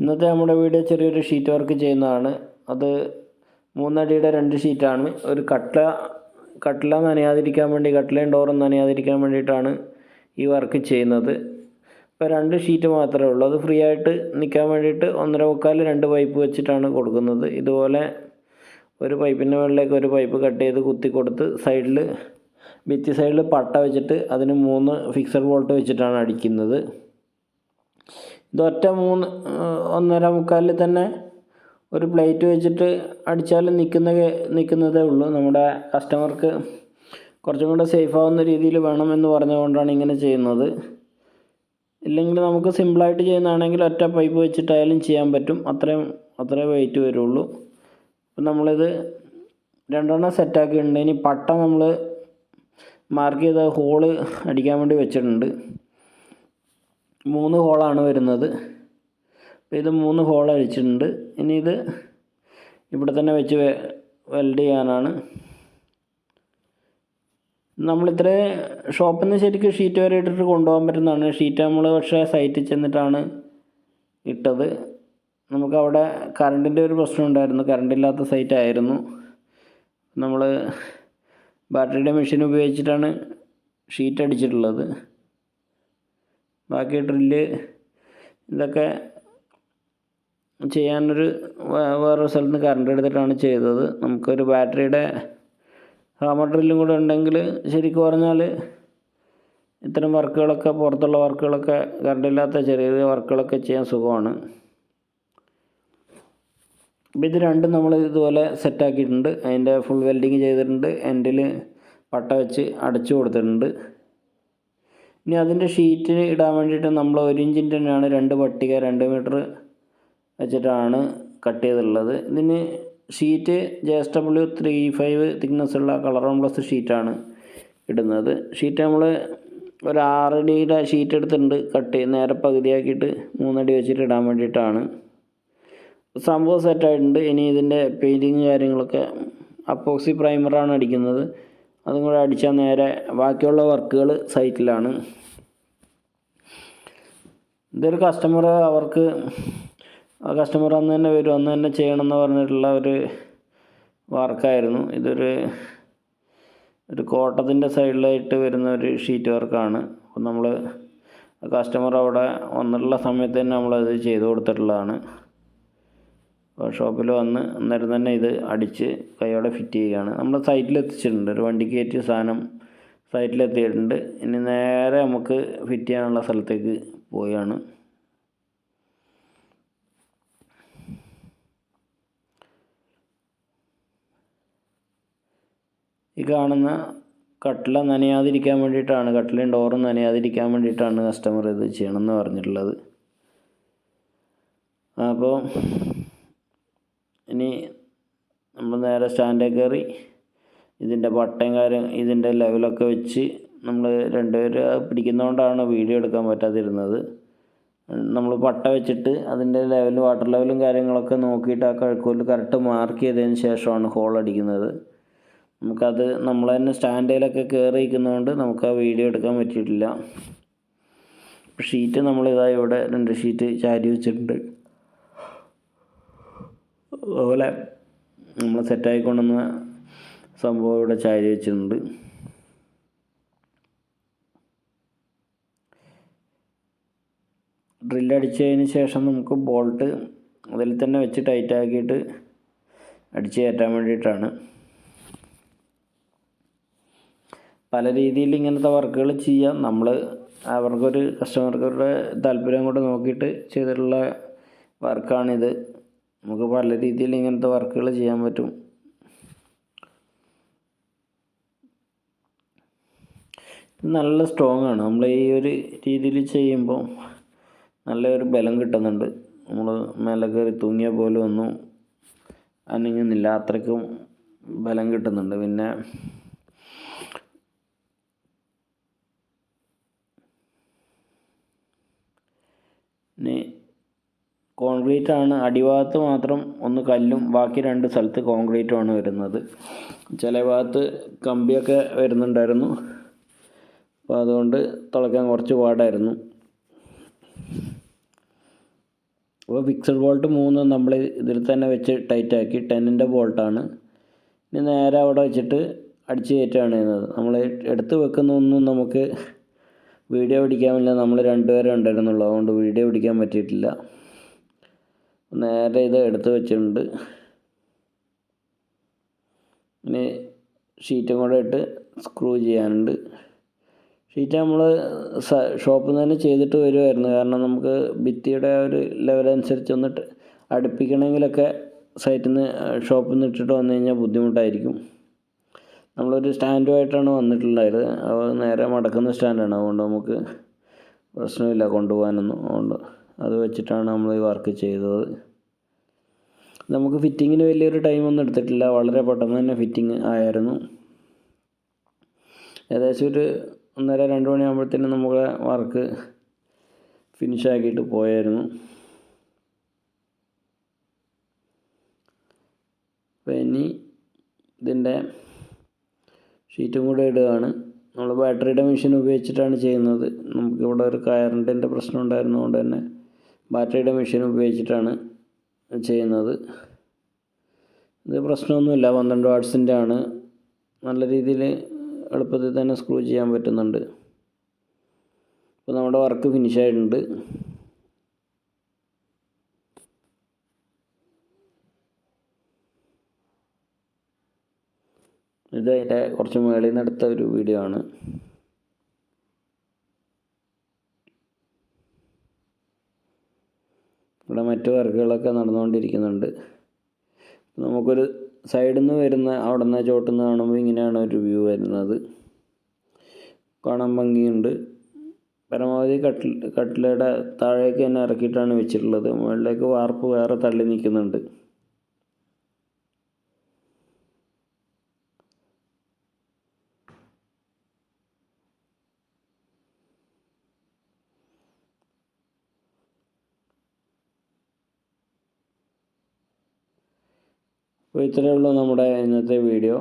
ഇന്നത്തെ നമ്മുടെ വീഡിയോ ചെറിയൊരു ഷീറ്റ് വർക്ക് ചെയ്യുന്നതാണ്. അത് മൂന്നടിയുടെ രണ്ട് ഷീറ്റാണ് ഒരു കട്ട്ല കട്ട്ല നനയാതിരിക്കാൻ വേണ്ടി കട്ട്ലയും ഡോറും നനയാതിരിക്കാൻ വേണ്ടിയിട്ടാണ് ഈ വർക്ക് ചെയ്യുന്നത്. ഇപ്പോൾ രണ്ട് ഷീറ്റ് മാത്രമേ ഉള്ളൂ. അത് ഫ്രീ ആയിട്ട് നിൽക്കാൻ വേണ്ടിയിട്ട് ഒന്നര മുക്കാൽ രണ്ട് പൈപ്പ് വെച്ചിട്ടാണ് കൊടുക്കുന്നത്. ഇതുപോലെ ഒരു പൈപ്പിന്റെ മുകളിലേക്ക് ഒരു പൈപ്പ് കട്ട് ചെയ്ത് കുത്തി കൊടുത്ത് സൈഡിൽ ഭിത്തി സൈഡിൽ പട്ട വെച്ചിട്ട് അതിന് മൂന്ന് ഫിക്സഡ് ബോൾട്ട് വെച്ചിട്ടാണ് അടിക്കുന്നത്. ഇതൊറ്റ മൂന്ന് ഒന്നര മുക്കാലിൽ തന്നെ ഒരു പ്ലേറ്റ് വെച്ചിട്ട് അടിച്ചാൽ നിൽക്കുന്ന നിൽക്കുന്നതേ ഉള്ളൂ. നമ്മുടെ കസ്റ്റമർക്ക് കുറച്ചും കൂടെ സേഫ് ആവുന്ന രീതിയിൽ വേണമെന്ന് പറഞ്ഞുകൊണ്ടാണ് ഇങ്ങനെ ചെയ്യുന്നത്. ഇല്ലെങ്കിൽ നമുക്ക് സിമ്പിളായിട്ട് ചെയ്യുന്നതാണെങ്കിൽ ഒറ്റ പൈപ്പ് വെച്ചിട്ടായാലും ചെയ്യാൻ പറ്റും. അത്രയും അത്രയും വെയിറ്റ് വരുള്ളൂ. അപ്പം നമ്മളിത് രണ്ടെണ്ണം സെറ്റാക്കിയിട്ടുണ്ട് ഇനി പട്ട നമ്മൾ മാർക്ക് ചെയ്ത ഹോൾ അടിക്കാൻ വേണ്ടി വെച്ചിട്ടുണ്ട്. മൂന്ന് ഹോളാണ് വരുന്നത്. അപ്പോൾ ഇത് മൂന്ന് ഹോൾ അഴിച്ചിട്ടുണ്ട്. ഇനി ഇത് ഇവിടെ തന്നെ വെച്ച് വെൽഡ് ചെയ്യാനാണ്. നമ്മളിത്ര ഷോപ്പിൽ നിന്ന് ശരിക്കും ഷീറ്റ് വരെ ഇട്ടിട്ട് കൊണ്ടുപോകാൻ പറ്റുന്നതാണ്. ഷീറ്റ് നമ്മൾ പക്ഷേ സൈറ്റിൽ ചെന്നിട്ടാണ് ഇട്ടത്. നമുക്കവിടെ കറണ്ടിന്റെ ഒരു പ്രശ്നം ഉണ്ടായിരുന്നു. കറണ്ടില്ലാത്ത സൈറ്റായിരുന്നു നമ്മൾ ബാറ്ററിയുടെ മെഷീൻ ഉപയോഗിച്ചിട്ടാണ് ഷീറ്റ് അടിച്ചിട്ടുള്ളത്. ബാക്കി ഡ്രില്ല് ഇതൊക്കെ ചെയ്യാനൊരു വേറൊരു സ്ഥലത്ത് നിന്ന് കറണ്ട് എടുത്തിട്ടാണ് ചെയ്തത്. നമുക്കൊരു ബാറ്ററിയുടെ ഹാമർ ഡ്രില്ലും കൂടെ ഉണ്ടെങ്കിൽ ശരിക്കും പറഞ്ഞാൽ ഇത്തരം വർക്കുകളൊക്കെ പുറത്തുള്ള വർക്കുകളൊക്കെ കറണ്ട് ഇല്ലാത്ത ചെറിയ ചെറിയ വർക്കുകളൊക്കെ ചെയ്യാൻ സുഖമാണ്. ഇത് രണ്ടും നമ്മൾ ഇതുപോലെ സെറ്റാക്കിയിട്ടുണ്ട് അതിന്റെ ഫുൾ വെൽഡിങ് ചെയ്തിട്ടുണ്ട്. എൻഡിൽ പട്ട വെച്ച് അടച്ചു കൊടുത്തിട്ടുണ്ട്. ഇനി അതിന്റെ ഷീറ്റ് ഇടാൻ വേണ്ടിയിട്ട് നമ്മൾ ഒരു ഇഞ്ചിന്റെ തന്നെയാണ് രണ്ട് പട്ടിക രണ്ട് മീറ്റർ വെച്ചിട്ടാണ് കട്ട് ചെയ്തുള്ളത് ഇതിന് sheet J S W three five thickness ഉള്ള കളർ പ്ലസ് ഷീറ്റാണ് ഇടുന്നത്. ഷീറ്റ് നമ്മൾ ഒരു ആറടിയുടെ ഷീറ്റ് എടുത്തിട്ടുണ്ട് കട്ട് നേരെ പകുതിയാക്കിയിട്ട് മൂന്നടി വെച്ചിട്ട് ഇടാൻ വേണ്ടിയിട്ടാണ്. സംഭവം സെറ്റായിട്ടുണ്ട് ഇനി ഇതിന്റെ പെയിന്റിങ് കാര്യങ്ങളൊക്കെ അപ്പോക്സി പ്രൈമറാണ് അടിക്കുന്നത്. അതും കൂടെ അടിച്ചാൽ നേരെ ബാക്കിയുള്ള വർക്കുകൾ സൈറ്റിലാണ്. ഇതൊരു കസ്റ്റമർ അവർക്ക് കസ്റ്റമർ അന്ന് തന്നെ വരും അന്ന് തന്നെ ചെയ്യണമെന്ന് പറഞ്ഞിട്ടുള്ള ഒരു വർക്കായിരുന്നു. ഇതൊരു ഒരു കോട്ടത്തിന്റെ സൈഡിലായിട്ട് വരുന്ന ഒരു ഷീറ്റ് വർക്കാണ് അപ്പം നമ്മൾ കസ്റ്റമർ അവിടെ വന്നിട്ടുള്ള സമയത്ത് തന്നെ നമ്മളത് ചെയ്തു കൊടുത്തിട്ടുള്ളതാണ്. ഷോപ്പിൽ വന്ന് അന്നേരം തന്നെ ഇത് അടിച്ച് കൈയോടെ ഫിറ്റ് ചെയ്യുകയാണ്. നമ്മൾ സൈറ്റിൽ എത്തിച്ചിട്ടുണ്ട്. ഒരു വണ്ടിക്ക് കയറ്റിയ സാധനം സൈറ്റിൽ എത്തിയിട്ടുണ്ട്. ഇനി നേരെ നമുക്ക് ഫിറ്റ് ചെയ്യാനുള്ള സ്ഥലത്തേക്ക് പോവുകയാണ്. ഈ കാണുന്ന കട്ടില നനയാതിരിക്കാൻ വേണ്ടിയിട്ടാണ് കട്ടിലയും ഡോറും നനയാതിരിക്കാൻ വേണ്ടിയിട്ടാണ് കസ്റ്റമർ ഇത് ചെയ്യണമെന്ന് പറഞ്ഞിട്ടുള്ളത്. അപ്പോൾ ഇനി നമ്മൾ നേരെ സ്റ്റാൻഡേ കയറി ഇതിന്റെ പട്ടയും കാര്യം ഇതിന്റെ ലെവലൊക്കെ വെച്ച് നമ്മൾ രണ്ടുപേര് പിടിക്കുന്നതുകൊണ്ടാണ് വീഡിയോ എടുക്കാൻ പറ്റാതിരുന്നത്. നമ്മൾ പട്ട വെച്ചിട്ട് അതിന്റെ ലെവൽ വാട്ടർ ലെവലും കാര്യങ്ങളൊക്കെ നോക്കിയിട്ട് ആ കഴുക്കോൽ കറക്റ്റ് മാർക്ക് ചെയ്തതിന് ശേഷമാണ് ഹോൾ അടിക്കുന്നത്. നമുക്കത് നമ്മൾ തന്നെ സ്റ്റാൻഡേലൊക്കെ കയറി ഇരിക്കുന്നതുകൊണ്ട് നമുക്ക് ആ വീഡിയോ എടുക്കാൻ പറ്റിയിട്ടില്ല. ഷീറ്റ് നമ്മളിതാ ഇവിടെ രണ്ട് ഷീറ്റ് ചാരി വെച്ചിട്ടുണ്ട്. അതുപോലെ നമ്മൾ സെറ്റായി കൊണ്ടുവന്ന സംഭവം ഇവിടെ ചാരി വെച്ചിട്ടുണ്ട്. ഡ്രില്ലടിച്ചതിന് ശേഷം നമുക്ക് ബോൾട്ട് അതിൽ തന്നെ വെച്ച് ടൈറ്റാക്കിയിട്ട് അടിച്ച് കയറ്റാൻ വേണ്ടിയിട്ടാണ്. പല രീതിയിൽ ഇങ്ങനത്തെ വർക്കുകൾ ചെയ്യാം. നമ്മൾ അവർക്കൊരു കസ്റ്റമർക്കൊരു താല്പര്യം കൂടെ നോക്കിയിട്ട് ചെയ്തിട്ടുള്ള വർക്കാണിത് നമുക്ക് പല രീതിയിൽ ഇങ്ങനത്തെ വർക്കുകൾ ചെയ്യാൻ പറ്റും. നല്ല സ്ട്രോങ് ആണ്. നമ്മൾ ഈ ഒരു രീതിയിൽ ചെയ്യുമ്പോൾ നല്ലൊരു ബലം കിട്ടുന്നുണ്ട്. നമ്മൾ മേലെ കയറി തൂങ്ങിയ പോലെ ഒന്നും അനങ്ങുന്നില്ല. അത്രയ്ക്കും ബലം കിട്ടുന്നുണ്ട്. പിന്നെ ഇനി കോൺക്രീറ്റ് ആണ് അടിഭാഗത്ത് മാത്രം ഒന്ന് കല്ലും ബാക്കി രണ്ട് സ്ഥലത്ത് കോൺക്രീറ്റുമാണ് വരുന്നത്. ചില ഭാഗത്ത് കമ്പിയൊക്കെ വരുന്നുണ്ടായിരുന്നു. അപ്പോൾ അതുകൊണ്ട് തുളയ്ക്കാൻ കുറച്ച് പാടായിരുന്നു. അപ്പോൾ ഫിക്സഡ് ബോൾട്ട് മൂന്ന് നമ്മൾ ഇതിൽ തന്നെ വെച്ച് ടൈറ്റാക്കി ടെന്നിന്റെ ബോൾട്ടാണ് ഇനി നേരെ അവിടെ വെച്ചിട്ട് അടിച്ച് കയറ്റുകയാണ് ചെയ്യുന്നത്. നമ്മൾ എടുത്ത് വെക്കുന്നൊന്നും നമുക്ക് വീഡിയോ പിടിക്കാൻ പറ്റില്ല. നമ്മൾ രണ്ടുപേരെ ഉണ്ടായിരുന്നുള്ളൂ. അതുകൊണ്ട് വീഡിയോ പിടിക്കാൻ പറ്റിയിട്ടില്ല. നേരെ ഇത് എടുത്ത് വെച്ചിട്ടുണ്ട്. ഇനി ഷീറ്റും കൂടെ ഇട്ട് സ്ക്രൂ ചെയ്യാനുണ്ട്. ഷീറ്റ് നമ്മൾ ഷോപ്പിൽ നിന്ന് തന്നെ ചെയ്തിട്ട് വരുമായിരുന്നു കാരണം നമുക്ക് ഭിത്തിയുടെ ആ ഒരു ലെവൽ അനുസരിച്ച് ഒന്ന് അടുപ്പിക്കണമെങ്കിലൊക്കെ സൈറ്റിൽ നിന്ന് ഷോപ്പിൽ നിന്ന് ഇട്ടിട്ട് വന്നു കഴിഞ്ഞാൽ ബുദ്ധിമുട്ടായിരിക്കും. നമ്മളൊരു സ്റ്റാൻഡുമായിട്ടാണ് വന്നിട്ടുണ്ടായത് അത് നേരെ മടക്കുന്ന സ്റ്റാൻഡാണ് അതുകൊണ്ട് നമുക്ക് പ്രശ്നമില്ല കൊണ്ടുപോകാനൊന്നും. അതുകൊണ്ട് അത് വെച്ചിട്ടാണ് നമ്മൾ ഈ വർക്ക് ചെയ്തത്. നമുക്ക് ഫിറ്റിങ്ങിന് വലിയൊരു ടൈമൊന്നും എടുത്തിട്ടില്ല. വളരെ പെട്ടെന്ന് തന്നെ ഫിറ്റിംഗ് ആയിരുന്നു. ഏകദേശം ഒരു ഒന്നര രണ്ട് മണിയാകുമ്പോഴത്തേനും നമ്മളെ വർക്ക് ഫിനിഷ് ആക്കിയിട്ട് പോയായിരുന്നു. അപ്പോൾ ഇനി ഇതിന്റെ ഷീറ്റും കൂടെ ഇടുകയാണ്. നമ്മൾ ബാറ്ററിയുടെ മെഷീൻ ഉപയോഗിച്ചിട്ടാണ് ചെയ്യുന്നത്. നമുക്കിവിടെ ഒരു കയറിന്റെ പ്രശ്നം ഉണ്ടായിരുന്നതുകൊണ്ട് തന്നെ ബാറ്ററിയുടെ മെഷീൻ ഉപയോഗിച്ചിട്ടാണ് ചെയ്യുന്നത്. ഇത് പ്രശ്നമൊന്നുമില്ല. പന്ത്രണ്ട് വാട്ട്സിന്റെ ആണ്. നല്ല രീതിയിൽ എളുപ്പത്തിൽ തന്നെ സ്ക്രൂ ചെയ്യാൻ പറ്റുന്നുണ്ട്. ഇപ്പോൾ നമ്മുടെ വർക്ക് ഫിനിഷ് ആയിട്ടുണ്ട്. ഇത് അതിന്റെ കുറച്ച് മേളിൽ നിന്ന് എടുത്ത ഒരു വീഡിയോ ആണ്. ഇവിടെ മറ്റു വർക്കുകളൊക്കെ നടന്നുകൊണ്ടിരിക്കുന്നുണ്ട്. നമുക്കൊരു സൈഡിൽ നിന്ന് വരുന്ന അവിടെ നിന്ന് ചോട്ടിൽ നിന്ന് കാണുമ്പോൾ ഇങ്ങനെയാണ് ഒരു വ്യൂ വരുന്നത്. കാണാൻ ഭംഗിയുണ്ട്. പരമാവധി കട്ടിൽ കട്ടിലയുടെ താഴേക്ക് തന്നെ ഇറക്കിയിട്ടാണ് വെച്ചിട്ടുള്ളത്. മുകളിലേക്ക് വാർപ്പ് വേറെ തള്ളി നിൽക്കുന്നുണ്ട്. അപ്പോൾ ഇത്രയേ ഉള്ളൂ നമ്മുടെ ഇന്നത്തെ വീഡിയോ.